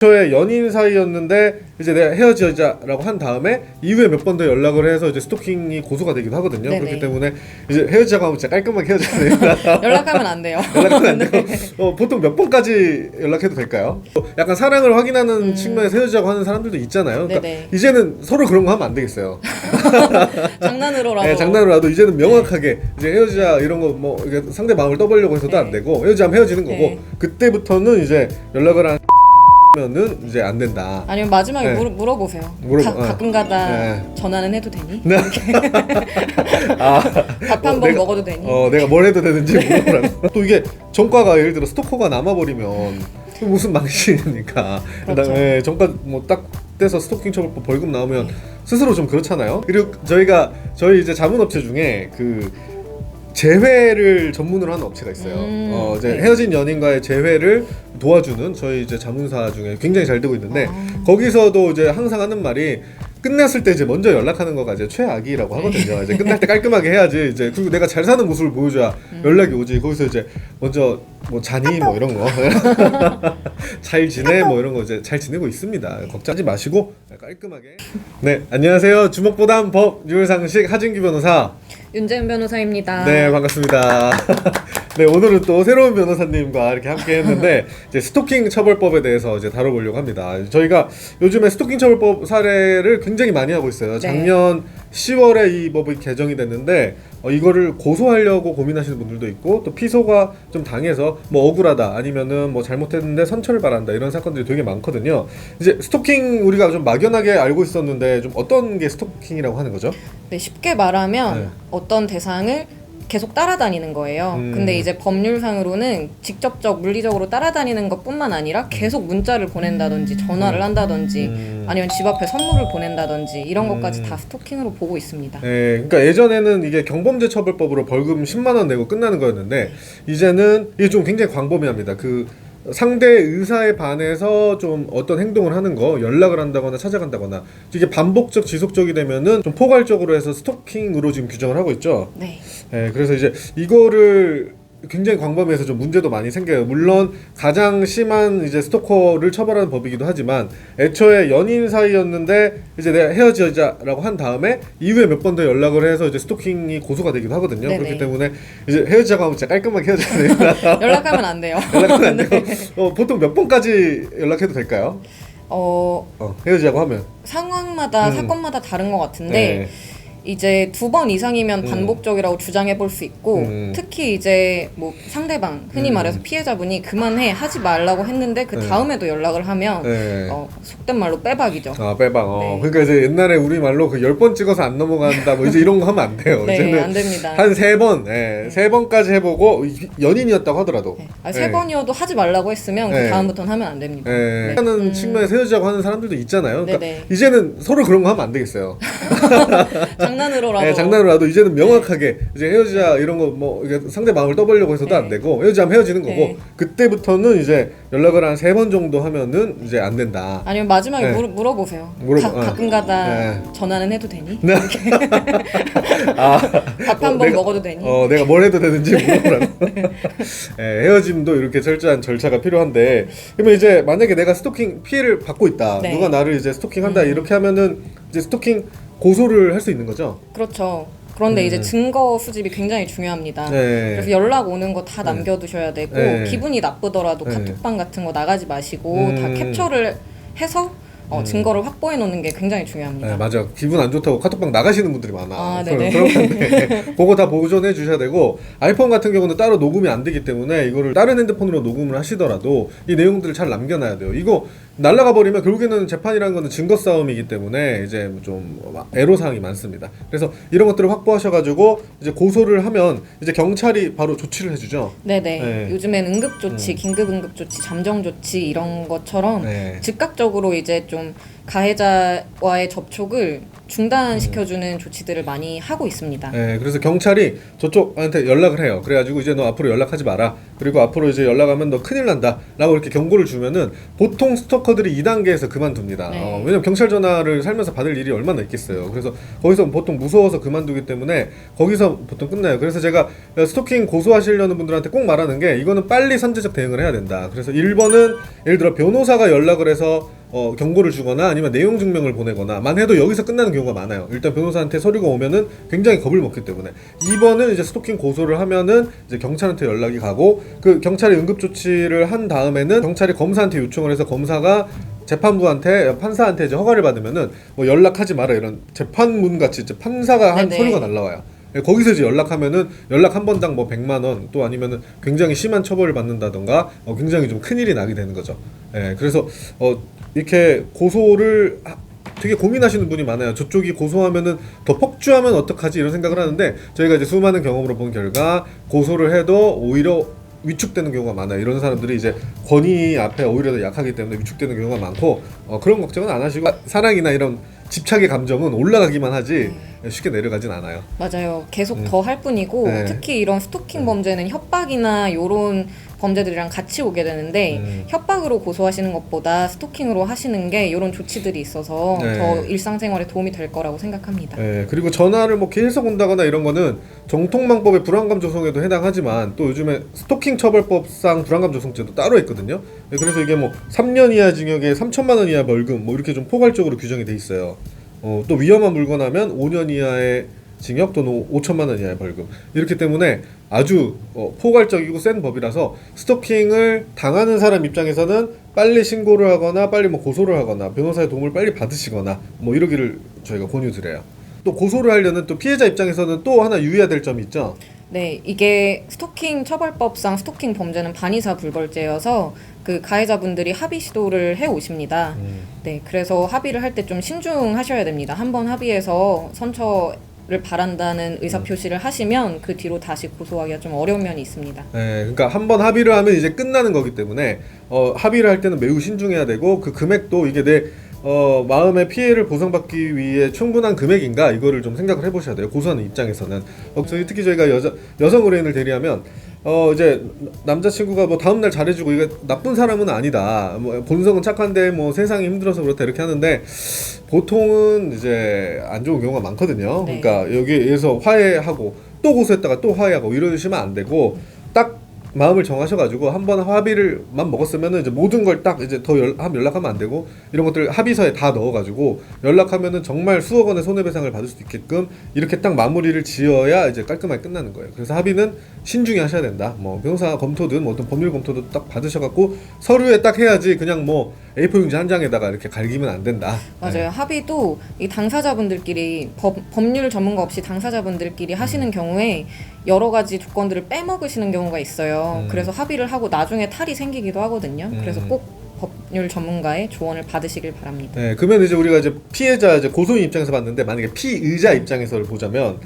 저의 연인 사이였는데 이제 내가 헤어지자라고 한 다음에 이후에 몇 번 더 연락을 해서 이제 스토킹이 고소가 되기도 하거든요. 네네. 그렇기 때문에 이제 헤어지자고 하면 진짜 깔끔하게 헤어져야 됩니다. 연락하면 안 돼요. 연락하면 안 되고 어, 보통 몇 번까지 연락해도 될까요? 어, 약간 사랑을 확인하는 측면에서 헤어지자고 하는 사람들도 있잖아요. 그러니까 음. 네네. 이제는 서로 그런 거 하면 안 되겠어요. 장난으로라도. 네, 장난으로라도 이제는 명확하게 이제 헤어지자 이런 거 뭐 상대 마음을 떠보려고 해서도 안 네. 되고 헤어지자면 헤어지는 거고 네. 그때부터는 이제 연락을 한 면은 이제 안 된다. 아니면 마지막에 네. 물어, 물어보세요. 물어보- 가, 어. 가끔가다 네. 전화는 해도 되니? 네. 아, 밥한 어, 번 내가- 먹어도 되니? 어, 내가 뭘 해도 되는지 물어보라고. 또 이게 전과가 예를 들어 스토커가 남아버리면 또 무슨 망신이니까. 그렇죠. 그다음에 전과 뭐딱 떼서 스토킹 처벌법 벌금 나오면 스스로 좀 그렇잖아요. 그리고 저희가 저희 이제 자문업체 중에 그 재회를 전문으로 하는 업체가 있어요. 음, 어, 이제 네. 헤어진 연인과의 재회를 도와주는 저희 이제 자문사 중에 굉장히 잘 되고 있는데 아. 거기서도 이제 항상 하는 말이 끝났을 때 이제 먼저 연락하는 거가 이제 최악이라고 하거든요. 이제 끝날 때 깔끔하게 해야지 이제 그리고 내가 잘 사는 모습을 보여줘야 연락이 오지. 거기서 이제 먼저 뭐 자니 뭐 이런 거 잘 지내 뭐 이런 거 이제 잘 지내고 있습니다. 걱정하지 마시고 깔끔하게. 네 안녕하세요. 주먹보단 법 유일상식 하진규 변호사. 윤재은 변호사입니다. 네 반갑습니다. 네 오늘은 또 새로운 변호사님과 이렇게 함께 했는데 이제 스토킹 처벌법에 대해서 이제 다뤄보려고 합니다. 저희가 요즘에 스토킹 처벌법 사례를 굉장히 많이 하고 있어요. 네. 작년 10월에 이 법이 개정이 됐는데 어, 이거를 고소하려고 고민하시는 분들도 있고 또 피소가 좀 당해서 뭐 억울하다 아니면은 뭐 잘못했는데 선처를 바란다 이런 사건들이 되게 많거든요. 이제 스토킹 우리가 좀 막연하게 알고 있었는데 좀 어떤 게 스토킹이라고 하는 거죠? 네, 쉽게 말하면 네. 어떤 대상을 계속 따라다니는 거예요. 음. 근데 이제 법률상으로는 직접적 물리적으로 따라다니는 것뿐만 아니라 계속 문자를 보낸다든지 전화를 한다든지 음. 아니면 집 앞에 선물을 보낸다든지 이런 음. 것까지 다 스토킹으로 보고 있습니다. 예, 그러니까 예전에는 이게 경범죄 처벌법으로 벌금 10만 원 내고 끝나는 거였는데 이제는 이게 좀 굉장히 광범위합니다. 그 상대 의사에 반해서 좀 어떤 행동을 하는 거 연락을 한다거나 찾아간다거나 이게 반복적 지속적이 되면은 좀 포괄적으로 해서 스토킹으로 지금 규정을 하고 있죠. 네. 예, 그래서 이제 이거를 굉장히 광범위해서 좀 문제도 많이 생겨요. 물론 가장 심한 이제 스토커를 처벌하는 법이기도 하지만 애초에 연인 사이였는데 이제 내가 헤어지자라고 한 다음에 이후에 몇 번 더 연락을 해서 이제 스토킹이 고소가 되기도 하거든요. 네네. 그렇기 때문에 이제 헤어지자고 하면 진짜 깔끔하게 헤어져야 됩니다. 연락하면 안 돼요. 연락하면 안 되고 어, 보통 몇 번까지 연락해도 될까요? 어, 어, 헤어지자고 하면 상황마다 음. 사건마다 다른 것 같은데 네. 이제 두 번 이상이면 음. 반복적이라고 주장해 볼 수 있고 음. 특히 이제 뭐 상대방 흔히 음. 말해서 피해자분이 그만해 하지 말라고 했는데 그 네. 다음에도 연락을 하면 네. 어, 속된 말로 빼박이죠. 아 빼방 어 네. 그러니까 이제 옛날에 우리 말로 그 열 번 찍어서 안 넘어간다 뭐 이제 이런 거 하면 안 돼요 네, 이제는 안 됩니다. 한 세 번, 예, 세 번까지 해보고 이- 연인이었다고 하더라도. 네. 아, 세 예. 번이어도 하지 말라고 했으면 네. 그 다음부터는 하면 안 됩니다. 예, 네. 하는 음. 측면에서 헤어지자고 하는 사람들도 있잖아요. 그러니까 네네. 이제는 서로 그런 거 하면 안 되겠어요. 장난으로라도 예, 장난으로라도 이제는 명확하게 이제 헤어지자 이런 거 뭐 상대 마음을 떠보려고 해서도 네. 안 되고 헤어지자면 헤어지는 거고 네. 그때부터는 이제 연락을 한 세 번 정도 하면은 이제 안 된다. 아니면 마지막에 네. 물어, 물어보세요. 물어보- 가, 어. 가끔가다 네. 전화는 해도 되니? 네. 아, 밥한 어, 번 먹어도 되니? 어, 내가 뭘 해도 되는지 물어보라고. 예, 헤어짐도 이렇게 철저한 절차가 필요한데, 그러면 이제 만약에 내가 스토킹 피해를 받고 있다. 네. 누가 나를 이제 스토킹한다. 음. 이렇게 하면은 이제 스토킹 고소를 할 수 있는 거죠. 그렇죠. 그런데 음. 이제 증거 수집이 굉장히 중요합니다. 네. 그래서 연락 오는 거다 네. 남겨두셔야 되고 네. 기분이 나쁘더라도 네. 카톡방 같은 거 나가지 마시고 음. 다 캡처를 해서 어, 음. 증거를 확보해 놓는 게 굉장히 중요합니다. 네, 맞아. 기분 안 좋다고 카톡방 나가시는 분들이 많아. 아, 네네. 그런 건데, 그거 다 보존해 주셔야 되고, 아이폰 같은 경우는 따로 녹음이 안 되기 때문에 이거를 다른 핸드폰으로 녹음을 하시더라도 이 내용들을 잘 남겨놔야 돼요. 이거 날라가 버리면 결국에는 재판이라는 거는 증거 싸움이기 때문에 이제 좀 애로 사항이 많습니다. 그래서 이런 것들을 확보하셔가지고 이제 고소를 하면 이제 경찰이 바로 조치를 해주죠. 네네. 네. 요즘엔 응급 조치, 긴급 응급 조치, 잠정 조치 이런 것처럼 네. 즉각적으로 이제 좀좀 가해자와의 접촉을 중단시켜주는 조치들을 많이 하고 있습니다. 네, 그래서 경찰이 저쪽한테 연락을 해요. 그래가지고 이제 너 앞으로 연락하지 마라. 그리고 앞으로 이제 연락하면 너 큰일 난다라고 이렇게 경고를 주면은 보통 스토커들이 2 단계에서 그만둡니다. 네. 어, 왜냐면 경찰 전화를 살면서 받을 일이 얼마나 있겠어요. 그래서 거기서 보통 무서워서 그만두기 때문에 거기서 보통 끝나요. 그래서 제가 스토킹 고소하시려는 분들한테 꼭 말하는 게 이거는 빨리 선제적 대응을 해야 된다. 그래서 1번은 예를 들어 변호사가 연락을 해서 어, 경고를 주거나 아니면 내용 증명을 보내거나 만 해도 여기서 끝나는 경우가 많아요. 일단 변호사한테 서류가 오면은 굉장히 겁을 먹기 때문에 2번은 이제 스토킹 고소를 하면은 이제 경찰한테 연락이 가고 그 경찰이 응급 조치를 한 다음에는 경찰이 검사한테 요청을 해서 검사가 재판부한테 판사한테 이제 허가를 받으면은 뭐 연락하지 마라 이런 재판문 같이 이제 판사가 한 네네. 서류가 날라와요. 예, 거기서 이제 연락하면은 연락 한 번당 뭐 100만 원 또 아니면은 굉장히 심한 처벌을 받는다던가 어, 굉장히 좀 큰일이 나게 되는 거죠. 예, 그래서 어, 이렇게 고소를 하- 되게 고민하시는 분이 많아요. 저쪽이 고소하면은 더 폭주하면 어떡하지 이런 생각을 하는데 저희가 이제 수많은 경험으로 본 결과 고소를 해도 오히려 위축되는 경우가 많아요. 이런 사람들이 이제 권위 앞에 오히려 더 약하기 때문에 위축되는 경우가 많고 어, 그런 걱정은 안 하시고 사랑이나 이런 집착의 감정은 올라가기만 하지 쉽게 내려가진 않아요. 맞아요. 계속 더할 뿐이고 네. 특히 이런 스토킹 범죄는 협박이나 요런 범죄들이랑 같이 오게 되는데 음. 협박으로 고소하시는 것보다 스토킹으로 하시는 게 이런 조치들이 있어서 네. 더 일상생활에 도움이 될 거라고 생각합니다. 예, 그리고 전화를 뭐 계속 온다거나 이런 거는 정통망법의 불안감 조성에도 해당하지만 또 요즘에 스토킹 처벌법상 불안감 조성죄도 따로 있거든요. 예, 그래서 이게 뭐 3년 이하 징역에 3천만 원 이하 벌금 뭐 이렇게 좀 포괄적으로 규정이 돼 있어요. 어, 또 위험한 물건 하면 5년 이하의 징역 또는 5천만 원 이하의 벌금 이렇기 때문에 아주 어, 포괄적이고 센 법이라서 스토킹을 당하는 사람 입장에서는 빨리 신고를 하거나 빨리 뭐 고소를 하거나 변호사의 도움을 빨리 받으시거나 뭐 이러기를 저희가 권유드려요. 또 고소를 하려는 또 피해자 입장에서는 또 하나 유의해야 될 점이 있죠. 네, 이게 스토킹 처벌법상 스토킹 범죄는 반의사 불벌죄여서 그 가해자분들이 합의 시도를 해 오십니다. 네, 그래서 합의를 할 때 좀 신중하셔야 됩니다. 한번 합의해서 선처 를 바란다는 의사 표시를 하시면 그 뒤로 다시 고소하기가 좀 어려운 면이 있습니다. 네, 그러니까 한 번 합의를 하면 이제 끝나는 거기 때문에 어, 합의를 할 때는 매우 신중해야 되고 그 금액도 이게 내 어, 마음의 피해를 보상받기 위해 충분한 금액인가 이거를 좀 생각을 해보셔야 돼요. 고소하는 입장에서는 어, 저희 특히 저희가 여자 여성 의뢰인을 대리하면 어 이제 남자친구가 뭐 다음날 잘해주고 이게 나쁜 사람은 아니다. 뭐 본성은 착한데 뭐 세상이 힘들어서 그렇다 이렇게 하는데 보통은 이제 안 좋은 경우가 많거든요. 네. 그러니까 여기에서 화해하고 또 고소했다가 또 화해하고 이러시면 안 되고 딱 마음을 정하셔가지고 한 번 합의를만 먹었으면은 이제 모든 걸 딱 이제 더 연, 함 연락하면 안 되고 이런 것들 합의서에 다 넣어가지고 연락하면은 정말 수억 원의 손해배상을 받을 수 있게끔 이렇게 딱 마무리를 지어야 이제 깔끔하게 끝나는 거예요. 그래서 합의는 신중히 하셔야 된다. 뭐 변호사 검토든 뭐 어떤 법률 검토도 딱 받으셔갖고 서류에 딱 해야지 그냥 뭐 A4 용지 한 장에다가 이렇게 갈기면 안 된다. 맞아요. 합의도 이 당사자분들끼리 법, 법률 전문가 없이 당사자분들끼리 하시는 경우에 여러 가지 조건들을 빼먹으시는 경우가 있어요. 음. 그래서 합의를 하고 나중에 탈이 생기기도 하거든요. 그래서 음. 꼭 법률 전문가의 조언을 받으시길 바랍니다. 네, 그러면 이제 우리가 이제 피해자 이제 고소인 입장에서 봤는데 만약에 피의자 입장에서 보자면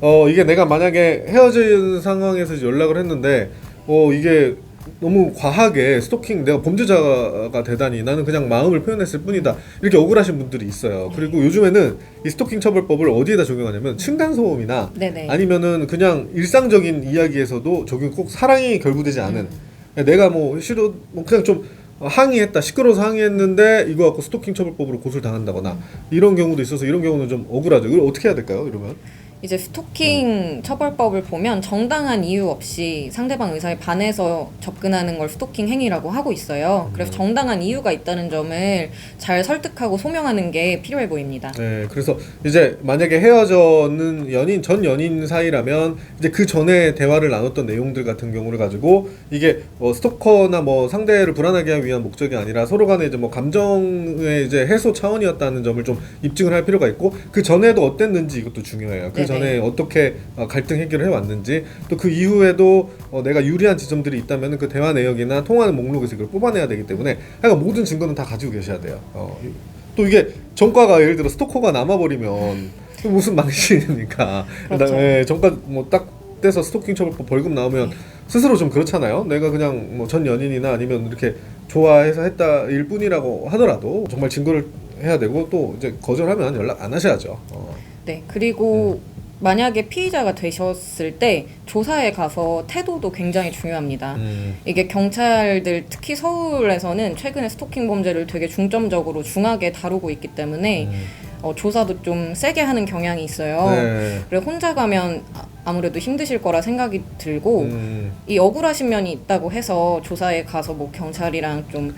어 이게 내가 만약에 헤어진 상황에서 이제 연락을 했는데 어 이게 너무 과하게 스토킹 내가 범죄자가 되다니 나는 그냥 마음을 표현했을 뿐이다 이렇게 억울하신 분들이 있어요 그리고 요즘에는 이 스토킹 처벌법을 어디에다 적용하냐면 층간 소음이나 네네. 아니면은 그냥 일상적인 이야기에서도 적용 꼭 사랑이 결부되지 않은 음. 내가 뭐 싫어 뭐 그냥 좀 항의했다 시끄러워서 항의했는데 이거 갖고 스토킹 처벌법으로 고소를 당한다거나 이런 경우도 있어서 이런 경우는 좀 억울하죠. 이걸 어떻게 해야 될까요? 이러면 이제 스토킹 처벌법을 보면 정당한 이유 없이 상대방 의사에 반해서 접근하는 걸 스토킹 행위라고 하고 있어요. 그래서 정당한 이유가 있다는 점을 잘 설득하고 소명하는 게 필요해 보입니다. 네, 그래서 이제 만약에 헤어져는 연인 전 연인 사이라면 이제 그 전에 대화를 나눴던 내용들 같은 경우를 가지고 이게 뭐 스토커나 뭐 상대를 불안하게 하기 위한 목적이 아니라 서로 간에 이제 뭐 감정의 이제 해소 차원이었다는 점을 좀 입증을 할 필요가 있고 그 전에도 어땠는지 이것도 중요해요. 그. 전에 어떻게 어, 갈등 해결을 해 왔는지 또 그 이후에도 어, 내가 유리한 지점들이 있다면 그 대화 내역이나 통화하는 목록에서 이걸 뽑아내야 되기 때문에 하여간 모든 증거는 다 가지고 계셔야 돼요. 어, 이- 또 이게 전과가 예를 들어 스토커가 남아버리면 또 무슨 망신입니까? 그렇죠. 예, 전과 뭐딱 잘못돼서 스토킹 처벌법 벌금 나오면 스스로 좀 그렇잖아요. 내가 그냥 뭐 전 연인이나 아니면 이렇게 좋아해서 했다 일 뿐이라고 하더라도 정말 증거를 해야 되고 또 이제 거절하면 연락 안 하셔야죠. 어. 네, 그리고 만약에 피의자가 되셨을 때 조사에 가서 태도도 굉장히 중요합니다. 음. 이게 경찰들 특히 서울에서는 최근에 스토킹 범죄를 되게 중점적으로 중하게 다루고 있기 때문에 음. 어, 조사도 좀 세게 하는 경향이 있어요. 네. 그래 혼자 가면 아- 아무래도 힘드실 거라 생각이 들고 음. 이 억울하신 면이 있다고 해서 조사에 가서 뭐 경찰이랑 좀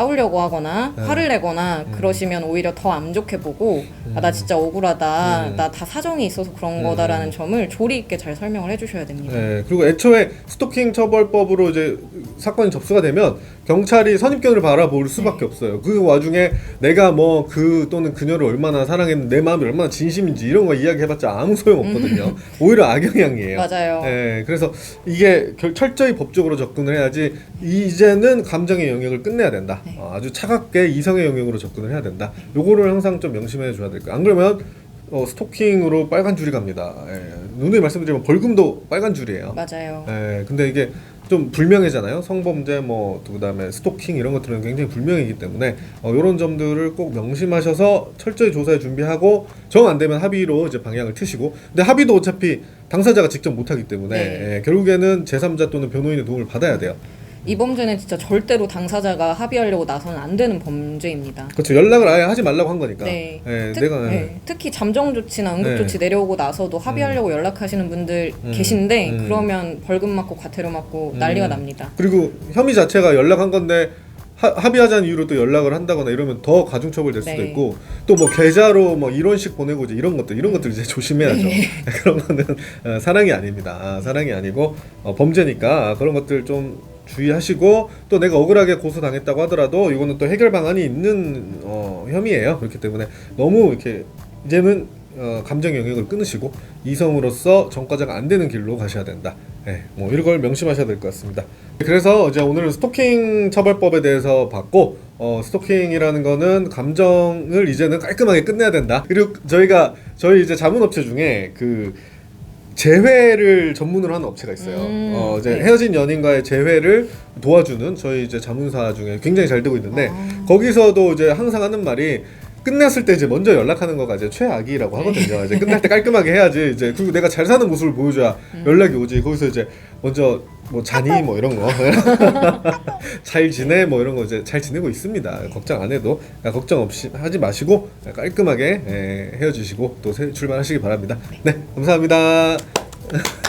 싸우려고 하거나 네. 화를 내거나 음. 그러시면 오히려 더 안 좋게 보고 아, 나 진짜 억울하다 음. 나다 사정이 있어서 그런 음. 거다라는 점을 조리 있게 잘 설명을 해주셔야 됩니다. 네, 그리고 애초에 스토킹 처벌법으로 이제 사건이 접수가 되면 경찰이 선입견을 바라볼 수밖에 네. 없어요. 그 와중에 내가 뭐 그 또는 그녀를 얼마나 사랑했는데 내 마음이 얼마나 진심인지 이런 거 이야기해봤자 아무 소용 없거든요. 오히려 악영향이에요. 음. 맞아요. 네, 그래서 이게 결- 철저히 법적으로 접근을 해야지 이제는 감정의 영역을 끝내야 된다. 네. 어, 아주 차갑게 이성의 영역으로 접근을 해야 된다. 요거를 항상 좀 명심해 줘야 될 거예요. 안 그러면 어, 스토킹으로 빨간 줄이 갑니다. 예. 누누이 말씀드리면 벌금도 빨간 줄이에요. 맞아요. 예, 근데 이게 좀 불명예잖아요. 성범죄 뭐또 그다음에 스토킹 이런 것들은 굉장히 불명이기 때문에 어, 이런 점들을 꼭 명심하셔서 철저히 조사에 준비하고 정 안 되면 합의로 이제 방향을 트시고 근데 합의도 어차피 당사자가 직접 못 하기 때문에 네. 예, 결국에는 제3자 또는 변호인의 도움을 받아야 돼요. 이 범죄는 진짜 절대로 당사자가 합의하려고 나서는 안 되는 범죄입니다. 그렇죠. 연락을 아예 하지 말라고 한 거니까. 네. 예, 특, 내가 네. 특히 잠정 조치나 응급 네. 조치 내려오고 나서도 합의하려고 연락하시는 분들 음. 계신데 음. 그러면 벌금 맞고 과태료 맞고 음. 난리가 납니다. 그리고 혐의 자체가 연락한 건데 하, 합의하자는 이유로 또 연락을 한다거나 이러면 더 가중처벌 될 수도 네. 있고 또 뭐 계좌로 뭐 이론씩 보내고 이제 이런 것들 이런 것들 이제 조심해야죠. 네. 그런 거는 어, 사랑이 아닙니다. 아, 사랑이 아니고 어, 범죄니까 그런 것들 좀 주의하시고 또 내가 억울하게 고소당했다고 하더라도 이거는 또 해결 방안이 있는 어, 혐의예요. 그렇기 때문에 너무 이렇게 이제는 어, 감정 영역을 끊으시고 이성으로서 전과자가 안 되는 길로 가셔야 된다. 예, 뭐 이런 걸 명심하셔야 될 것 같습니다. 그래서 이제 오늘은 스토킹 처벌법에 대해서 봤고 어, 스토킹이라는 거는 감정을 이제는 깔끔하게 끝내야 된다. 그리고 저희가 저희 이제 자문업체 중에 그 재회를 전문으로 하는 업체가 있어요. 음, 어, 이제 네. 헤어진 연인과의 재회를 도와주는 저희 이제 자문사 중에 굉장히 잘 되고 있는데 아. 거기서도 이제 항상 하는 말이 끝났을 때 이제 먼저 연락하는 거가 이제 최악이라고 하거든요. 이제 끝날 때 깔끔하게 해야지 이제 그리고 내가 잘 사는 모습을 보여줘야 연락이 오지. 거기서 이제 먼저 뭐 자니 뭐 이런 거 잘 지내 뭐 이런 거 이제 잘 지내고 있습니다. 걱정 안 해도 그러니까 걱정 없이 하지 마시고 깔끔하게 예, 헤어지시고 또 새- 출발하시기 바랍니다. 네 감사합니다.